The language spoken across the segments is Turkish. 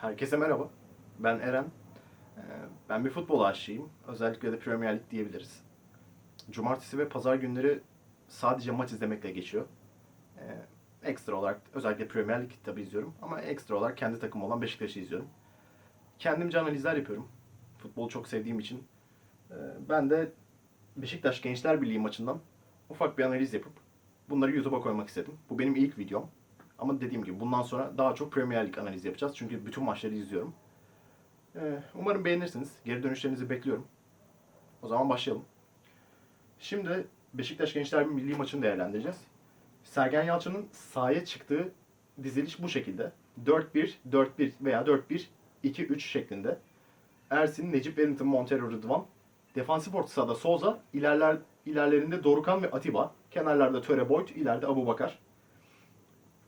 Herkese merhaba. Ben Eren. Ee, Ben bir futbol aşığıyım. Özellikle de Premier Lig diyebiliriz. Cumartesi ve pazar günleri sadece maç izlemekle geçiyor. Ee, Ekstra olarak özellikle Premier Lig tabii izliyorum ama ekstra olarak kendi takımım olan Beşiktaş'ı izliyorum. Kendimce analizler yapıyorum. Futbolu çok sevdiğim için. Ee, Ben de Beşiktaş Gençler Birliği maçından ufak bir analiz yapıp bunları YouTube'a koymak istedim. Bu benim ilk videom. Ama dediğim gibi bundan sonra daha çok Premier Lig analizi yapacağız. Çünkü bütün maçları izliyorum. Ee, umarım beğenirsiniz. Geri dönüşlerinizi bekliyorum. O zaman başlayalım. Şimdi Beşiktaş Gençler Birliği maçını değerlendireceğiz. Sergen Yalçın'ın sahaya çıktığı diziliş bu şekilde. 4-1, 4-1 veya 4-1, 2-3 şeklinde. Ersin, Necip Wellington, Montero, Rıdvan. Defansif orta sahada Souza, ilerler, ilerlerinde Dorukan ve Atiba. Kenarlarda Töre Boyd, ileride Abu Bakar.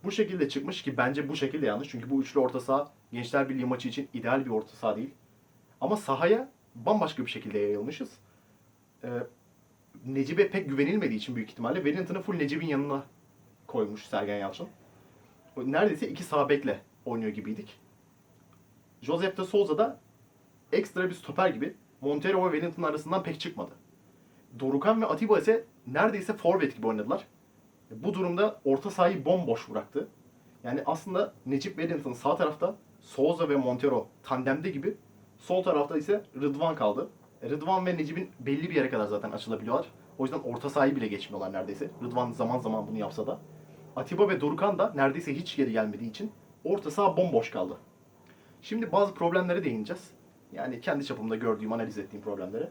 Bu şekilde çıkmış ki bence bu şekilde yanlış. Çünkü bu üçlü orta saha Gençler Birliği maçı için ideal bir orta saha değil. Ama sahaya bambaşka bir şekilde yayılmışız. Ee, Necip'e pek güvenilmediği için büyük ihtimalle Wellington'ı full Necip'in yanına koymuş Sergen Yalçın. Neredeyse iki sağ bekle oynuyor gibiydik. Joseph de Souza da ekstra bir stoper gibi Montero ve Wellington arasından pek çıkmadı. Dorukan ve Atiba ise neredeyse forvet gibi oynadılar. Bu durumda orta sahayı bomboş bıraktı. Yani aslında Necip Wellington sağ tarafta, Souza ve Montero tandemde gibi. Sol tarafta ise Rıdvan kaldı. E, Rıdvan ve Necip'in belli bir yere kadar zaten açılabiliyorlar. O yüzden orta sahayı bile geçmiyorlar neredeyse. Rıdvan zaman zaman bunu yapsa da. Atiba ve Dorukan da neredeyse hiç geri gelmediği için orta saha bomboş kaldı. Şimdi bazı problemlere değineceğiz. Yani kendi çapımda gördüğüm, analiz ettiğim problemlere.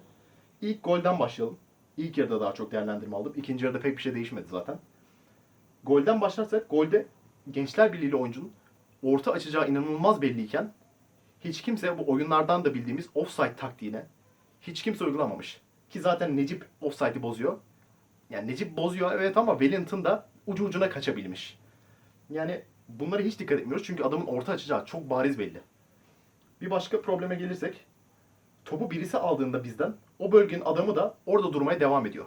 İlk golden başlayalım. İlk yarıda daha çok değerlendirme aldım. İkinci yarıda pek bir şey değişmedi zaten. Golden başlarsak golde Gençler Birliği oyuncunun orta açacağı inanılmaz belliyken hiç kimse bu oyunlardan da bildiğimiz offside taktiğine hiç kimse uygulamamış. Ki zaten Necip offside'i bozuyor. Yani Necip bozuyor evet ama Wellington da ucu ucuna kaçabilmiş. Yani bunlara hiç dikkat etmiyoruz çünkü adamın orta açacağı çok bariz belli. Bir başka probleme gelirsek topu birisi aldığında bizden o bölgenin adamı da orada durmaya devam ediyor.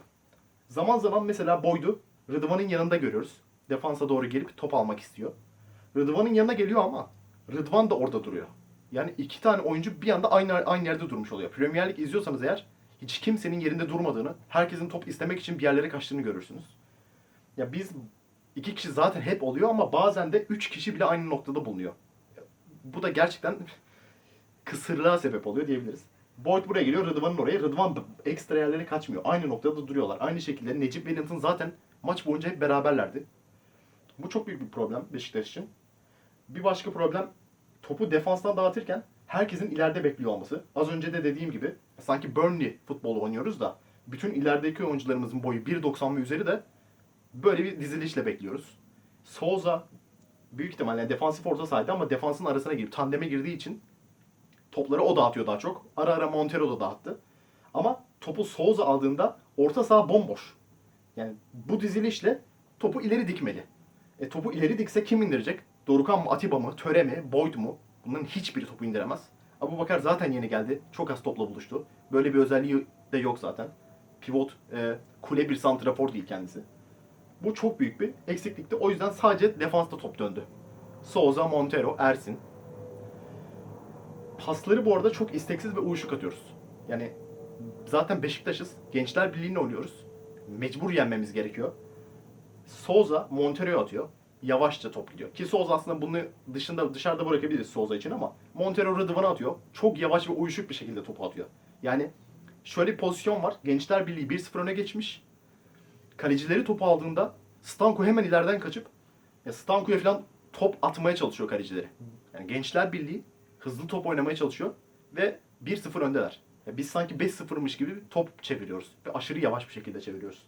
Zaman zaman mesela Boyd'u Rıdvan'ın yanında görüyoruz. Defansa doğru gelip top almak istiyor. Rıdvan'ın yanına geliyor ama Rıdvan da orada duruyor. Yani iki tane oyuncu bir anda aynı aynı yerde durmuş oluyor. Premier Lig izliyorsanız eğer hiç kimsenin yerinde durmadığını, herkesin top istemek için bir yerlere kaçtığını görürsünüz. Ya biz iki kişi zaten hep oluyor ama bazen de üç kişi bile aynı noktada bulunuyor. Bu da gerçekten kısırlığa sebep oluyor diyebiliriz. Boyd buraya geliyor, Rıdvan'ın oraya. Rıdvan ekstra yerlere kaçmıyor. Aynı noktada duruyorlar. Aynı şekilde Necip Wellington zaten maç boyunca hep beraberlerdi. Bu çok büyük bir problem Beşiktaş için. Bir başka problem topu defanstan dağıtırken herkesin ileride bekliyor olması. Az önce de dediğim gibi sanki Burnley futbolu oynuyoruz da bütün ilerideki oyuncularımızın boyu 1.90 ve üzeri de böyle bir dizilişle bekliyoruz. Souza büyük ihtimalle defansif orta sahaydı ama defansın arasına girip tandeme girdiği için topları o dağıtıyor daha çok. Ara ara Montero da dağıttı. Ama topu Souza aldığında orta saha bomboş. Yani bu dizilişle topu ileri dikmeli. E, topu ileri dikse kim indirecek? Dorukan mı, Atiba mı, Töre mi, Boyd mu? Bunların hiçbiri topu indiremez. Abu Bakar zaten yeni geldi. Çok az topla buluştu. Böyle bir özelliği de yok zaten. Pivot, e, kule bir santrafor değil kendisi. Bu çok büyük bir eksiklikti. O yüzden sadece defansta top döndü. Souza, Montero, Ersin. Pasları bu arada çok isteksiz ve uyuşuk atıyoruz. Yani zaten Beşiktaş'ız. Gençler Birliği'ni oynuyoruz. Mecbur yenmemiz gerekiyor. Souza Montero'ya atıyor. Yavaşça top gidiyor. Ki Souza aslında bunu dışında dışarıda bırakabiliriz Souza için ama Montero Rıdvan'a atıyor. Çok yavaş ve uyuşuk bir şekilde topu atıyor. Yani şöyle bir pozisyon var. Gençler Birliği 1-0 öne geçmiş. Kalecileri topu aldığında Stanko hemen ileriden kaçıp ya Stanko'ya falan top atmaya çalışıyor kalecileri. Yani Gençler Birliği hızlı top oynamaya çalışıyor ve 1-0 öndeler. Biz sanki 5-0'mış gibi top çeviriyoruz ve aşırı yavaş bir şekilde çeviriyoruz.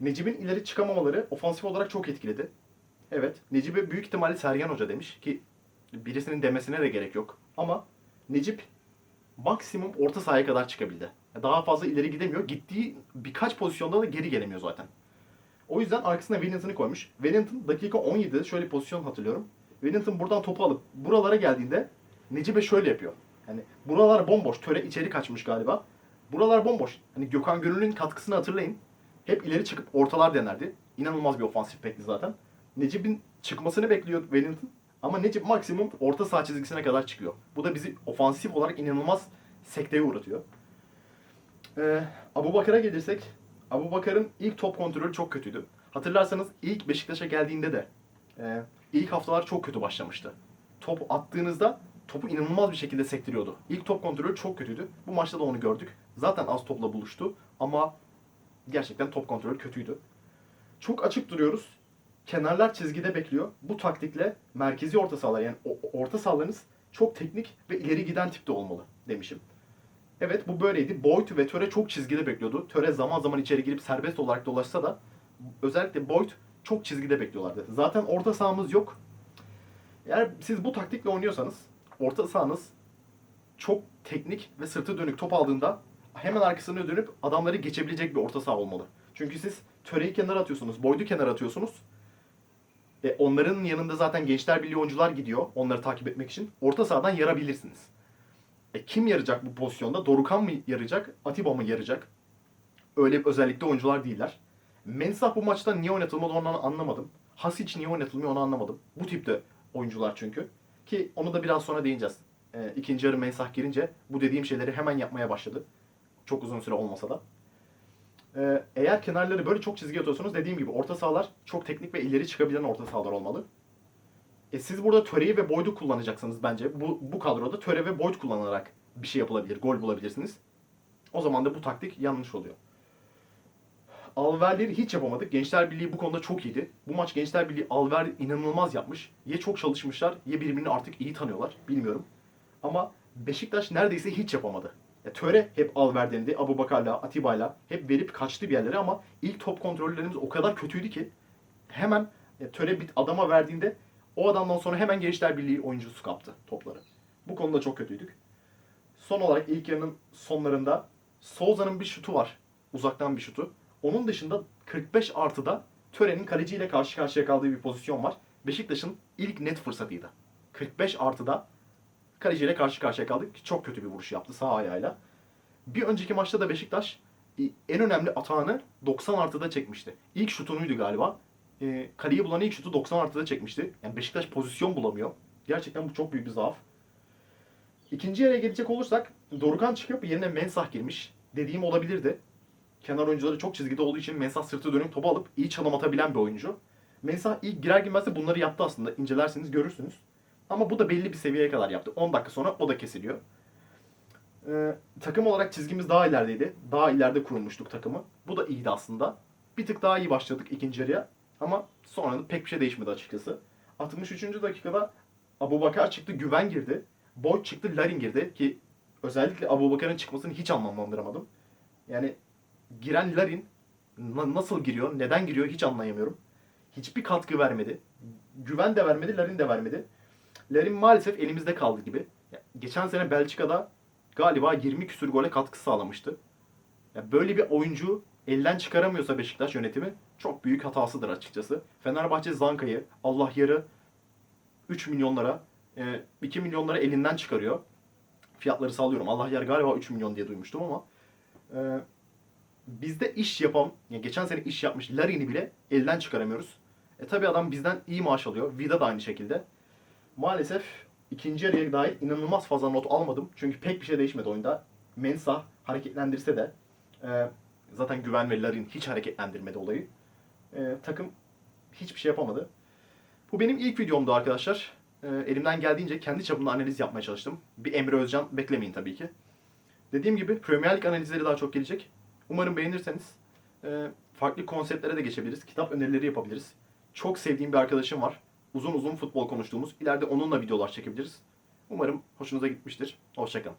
Necip'in ileri çıkamamaları ofansif olarak çok etkiledi. Evet, Necip'e büyük ihtimalle Sergen Hoca demiş ki birisinin demesine de gerek yok. Ama Necip maksimum orta sahaya kadar çıkabildi. Daha fazla ileri gidemiyor. Gittiği birkaç pozisyonda da geri gelemiyor zaten. O yüzden arkasına Wellington'ı koymuş. Wellington dakika 17'de şöyle pozisyon hatırlıyorum. Wellington buradan topu alıp buralara geldiğinde Necip'e şöyle yapıyor. Yani buralar bomboş. Töre içeri kaçmış galiba. Buralar bomboş. Hani Gökhan Gönül'ün katkısını hatırlayın. Hep ileri çıkıp ortalar denerdi. İnanılmaz bir ofansif bekti zaten. Necip'in çıkmasını bekliyor Wellington. Ama Necip maksimum orta saha çizgisine kadar çıkıyor. Bu da bizi ofansif olarak inanılmaz sekteye uğratıyor. Ee, Abu Bakar'a gelirsek, Abu Bakar'ın ilk top kontrolü çok kötüydü. Hatırlarsanız ilk Beşiktaş'a geldiğinde de e, ilk haftalar çok kötü başlamıştı. Top attığınızda topu inanılmaz bir şekilde sektiriyordu. İlk top kontrolü çok kötüydü. Bu maçta da onu gördük. Zaten az topla buluştu ama gerçekten top kontrolü kötüydü. Çok açık duruyoruz. Kenarlar çizgide bekliyor. Bu taktikle merkezi orta sahalar yani orta sahalarınız çok teknik ve ileri giden tipte olmalı demişim. Evet bu böyleydi. Boyd ve Töre çok çizgide bekliyordu. Töre zaman zaman içeri girip serbest olarak dolaşsa da özellikle Boyd çok çizgide bekliyorlardı. Zaten orta sahamız yok. Eğer siz bu taktikle oynuyorsanız orta sahanız çok teknik ve sırtı dönük top aldığında hemen arkasına dönüp adamları geçebilecek bir orta saha olmalı. Çünkü siz Töre'yi kenara atıyorsunuz, Boyd'u kenara atıyorsunuz. E, onların yanında zaten Gençler Birliği oyuncular gidiyor onları takip etmek için. Orta sahadan yarabilirsiniz. E, kim yarayacak bu pozisyonda? Dorukan mı yarayacak? Atiba mı yarayacak? Öyle bir özellikle oyuncular değiller. Mensah bu maçta niye oynatılmadı onu anlamadım. Hasic niye oynatılmıyor onu anlamadım. Bu tipte oyuncular çünkü. Ki onu da biraz sonra değineceğiz. E, ikinci yarı Mensah girince bu dediğim şeyleri hemen yapmaya başladı. Çok uzun süre olmasa da. E, eğer kenarları böyle çok çizgi atıyorsanız dediğim gibi orta sahalar çok teknik ve ileri çıkabilen orta sahalar olmalı. E siz burada Töre'yi ve Boyd'u kullanacaksınız bence. Bu, bu kadroda Töre ve Boyd kullanarak bir şey yapılabilir, gol bulabilirsiniz. O zaman da bu taktik yanlış oluyor. Alver'leri hiç yapamadık. Gençler Birliği bu konuda çok iyiydi. Bu maç Gençler Birliği Alver inanılmaz yapmış. Ya çok çalışmışlar ya birbirini artık iyi tanıyorlar. Bilmiyorum. Ama Beşiktaş neredeyse hiç yapamadı. Ya, Töre hep Alver denildi. Abu Bakar'la, Atiba'yla hep verip kaçtı bir yerlere ama ilk top kontrollerimiz o kadar kötüydü ki hemen ya, Töre bir adama verdiğinde o adamdan sonra hemen Gençler Birliği oyuncusu kaptı topları. Bu konuda çok kötüydük. Son olarak ilk yarının sonlarında Souza'nın bir şutu var. Uzaktan bir şutu. Onun dışında 45 artıda Töre'nin kaleciyle karşı karşıya kaldığı bir pozisyon var. Beşiktaş'ın ilk net fırsatıydı. 45 artıda kaleciyle karşı karşıya kaldık. Çok kötü bir vuruş yaptı sağ ayağıyla. Bir önceki maçta da Beşiktaş e, en önemli atağını 90 artıda çekmişti. İlk şutunuydu galiba. E, kaleyi bulan ilk şutu 90 artıda çekmişti. Yani Beşiktaş pozisyon bulamıyor. Gerçekten bu çok büyük bir zaaf. İkinci yere gelecek olursak Dorukan çıkıp yerine Mensah girmiş. Dediğim olabilirdi. Kenar oyuncuları çok çizgide olduğu için Mensah sırtı dönük topu alıp iyi çalım atabilen bir oyuncu. Mensah ilk girer girmez de bunları yaptı aslında. İncelerseniz görürsünüz. Ama bu da belli bir seviyeye kadar yaptı. 10 dakika sonra o da kesiliyor. Ee, takım olarak çizgimiz daha ilerideydi. Daha ileride kurulmuştuk takımı. Bu da iyiydi aslında. Bir tık daha iyi başladık ikinci yarıya. Ama sonra da pek bir şey değişmedi açıkçası. 63. dakikada Abu Bakar çıktı, Güven girdi. Boyd çıktı, Larin girdi ki özellikle Abu Bakar'ın çıkmasını hiç anlamlandıramadım. Yani giren Larin na- nasıl giriyor, neden giriyor hiç anlayamıyorum. Hiçbir katkı vermedi. Güven de vermedi, Larin de vermedi. Larin maalesef elimizde kaldı gibi. Geçen sene Belçika'da galiba 20 küsür gole katkı sağlamıştı. Ya böyle bir oyuncu elden çıkaramıyorsa Beşiktaş yönetimi çok büyük hatasıdır açıkçası. Fenerbahçe Zanka'yı Allah yarı 3 milyonlara, e, 2 milyonlara elinden çıkarıyor. Fiyatları sallıyorum. Allah yarı galiba 3 milyon diye duymuştum ama e, bizde iş yapan, yani geçen sene iş yapmış Larin'i bile elden çıkaramıyoruz. E tabi adam bizden iyi maaş alıyor. Vida da aynı şekilde. Maalesef ikinci yarıya dair inanılmaz fazla not almadım. Çünkü pek bir şey değişmedi oyunda. Mensah hareketlendirse de e, zaten Güven ve Larin hiç hareketlendirmedi olayı. E, takım hiçbir şey yapamadı. Bu benim ilk videomdu arkadaşlar. E, elimden geldiğince kendi çapımda analiz yapmaya çalıştım. Bir Emre Özcan beklemeyin tabii ki. Dediğim gibi Premier Lig analizleri daha çok gelecek. Umarım beğenirseniz e, farklı konseptlere de geçebiliriz. Kitap önerileri yapabiliriz. Çok sevdiğim bir arkadaşım var. Uzun uzun futbol konuştuğumuz. İleride onunla videolar çekebiliriz. Umarım hoşunuza gitmiştir. Hoşçakalın.